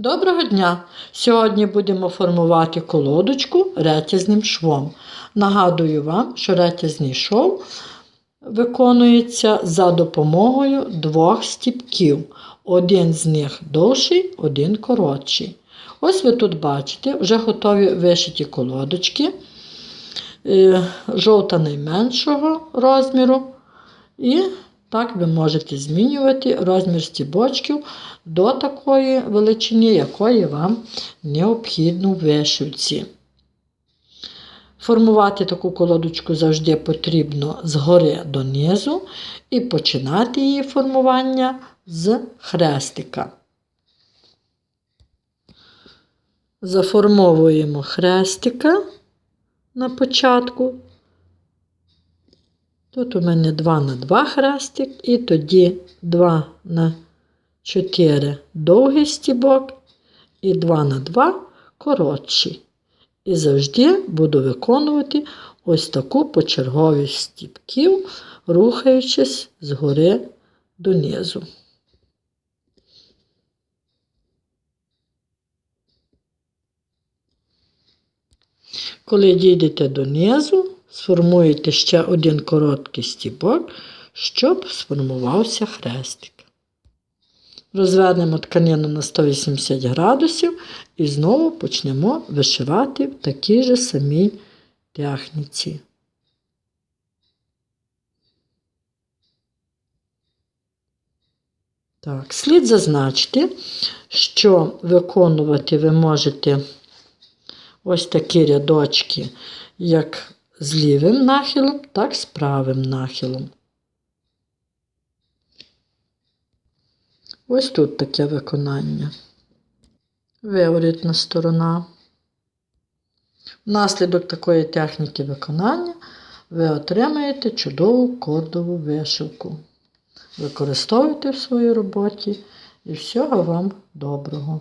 Доброго дня! Сьогодні будемо формувати колодочку ретязним швом. Нагадую вам, що ретязний шов виконується за допомогою двох стіпків. Один з них довший, один коротший. Ось ви тут бачите, вже готові вишиті колодочки. Е, Жовта найменшого розміру. І так ви можете змінювати розмір стібочків до такої величини, якої вам необхідно в вишивці. Формувати таку колодочку завжди потрібно згори донизу і починати її формування з хрестика. Заформовуємо хрестика на початку. Тут у мене 2 на 2 хрестик, і тоді 2 на 4 довгий стібок і 2 на 2 коротший. І завжди буду виконувати ось таку почерговість стібків, рухаючись згори донизу. Коли дійдете донизу, сформуєте ще один короткий стібок, щоб сформувався хрестик. Розвернемо тканину на 180 градусів і знову почнемо вишивати в такій же самій техніці. Так, слід зазначити, що виконувати ви можете ось такі рядочки, як з лівим нахилом, так з правим нахилом. Ось тут таке виконання. Виворітна сторона. Внаслідок такої техніки виконання ви отримаєте чудову кордову вишивку. Використовуйте в своїй роботі і всього вам доброго!